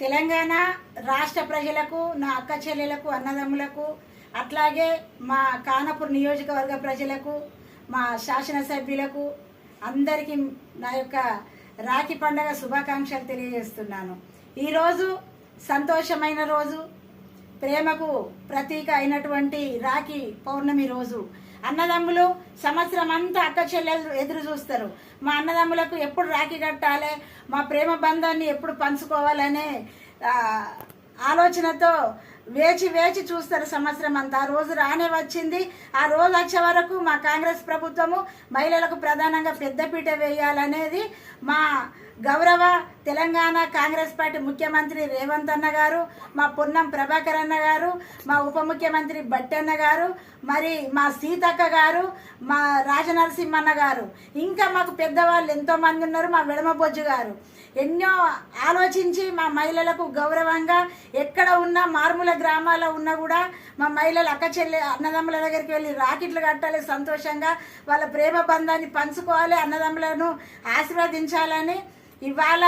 తెలంగాణ రాష్ట్ర ప్రజలకు నా అక్క చెల్లెలకు అన్నదమ్ములకు అట్లాగే మా కానపూర్ నియోజకవర్గ ప్రజలకు మా శాసనసభ్యులకు అందరికీ నా యొక్క రాఖీ పండగ శుభాకాంక్షలు తెలియజేస్తున్నాను. ఈరోజు సంతోషమైన రోజు ప్రేమకు ప్రతీక అయినటువంటి రాఖీ పౌర్ణమి రోజు. అన్నదమ్ములు సంవత్సరం అంతా అక్క చెల్లెలు ఎదురు చూస్తారు. మా అన్నదమ్ములకు ఎప్పుడు రాఖీ కట్టాలి? మా ప్రేమ బంధాన్ని ఎప్పుడు పంచుకోవాలనే ఆలోచనతో వేచి వేచి చూస్తారు సంవత్సరం అంతా ఆ రోజు రానే వచ్చింది. ఆ రోజు వచ్చే వరకు మా కాంగ్రెస్ ప్రభుత్వము మహిళలకు ప్రధానంగా పెద్దపీట వేయాలనేది మా గౌరవ తెలంగాణ కాంగ్రెస్ పార్టీ ముఖ్యమంత్రి రేవంత్ అన్న గారు మా పొన్నం ప్రభాకర్ అన్న గారు మా ఉప ముఖ్యమంత్రి బట్టన్న గారు మరి మా సీతక్క గారు మా రాజనరసింహన్న గారు. ఇంకా మాకు పెద్దవాళ్ళు ఎంతోమంది ఉన్నారు మా విడమబొజ్జు గారు. ఎన్నో ఆలోచించి మా మహిళలకు గౌరవంగా ఎక్కడ ఉన్నా మారుమూల గ్రామాల్లో ఉన్నా కూడా మా మహిళలు అక్క చెల్లి అన్నదమ్ముల దగ్గరికి వెళ్ళి రాకెట్లు కట్టాలి సంతోషంగా వాళ్ళ ప్రేమ బంధాన్ని పంచుకోవాలి అన్నదమ్ములను ఆశీర్వదించాలని ఇవాళ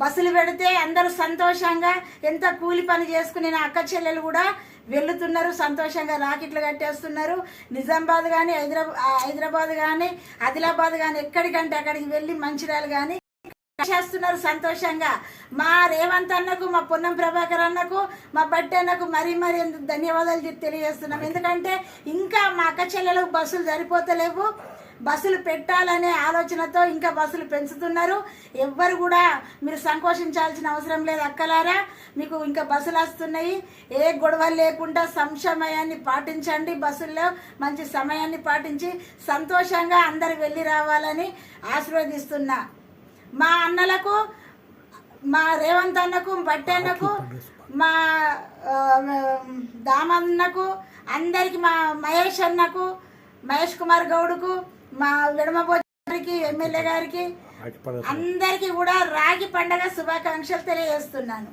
బస్సులు పెడితే అందరూ సంతోషంగా ఎంత కూలి పని చేసుకుని నా అక్క చెల్లెలు కూడా వెళ్తున్నారు సంతోషంగా రాకెట్లు కట్టేస్తున్నారు. నిజామాబాద్ కానీ హైదరాబాద్ హైదరాబాద్ కానీ ఆదిలాబాద్ కానీ ఎక్కడికంటే అక్కడికి వెళ్ళి మంచిర్యాల కానీ చేస్తున్నారు సంతోషంగా. మా రేవంత్ అన్నకు మా పొన్నం ప్రభాకర్ అన్నకు మా బట్టి అన్నకు మరీ మరీ ధన్యవాదాలు తెలియజేస్తున్నాం. ఎందుకంటే ఇంకా మా అక్క చెల్లెలకు బస్సులు సరిపోతలేవు. బస్సులు పెట్టాలనే ఆలోచనతో ఇంకా బస్సులు పెంచుతున్నారు. ఎవ్వరు కూడా మీరు సంకోచించాల్సిన అవసరం లేదు అక్కలారా. మీకు ఇంకా బస్సులు వస్తున్నాయి. ఏ గొడవ లేకుండా సంశమయాన్ని పాటించండి బస్సుల్లో. మంచి సమయాన్ని పాటించి సంతోషంగా అందరు వెళ్ళి రావాలని ఆశీర్వదిస్తున్నా. మా అన్నలకు మా రేవంత్ అన్నకు బట్టి అన్నకు మా దామన్నకు అందరికి మా మహేష్ అన్నకు మహేష్ కుమార్ గౌడ్కు మా విడమబోజరికి ఎమ్మెల్యే గారికి అందరికీ కూడా రాగి పండగ శుభాకాంక్షలు తెలియజేస్తున్నాను.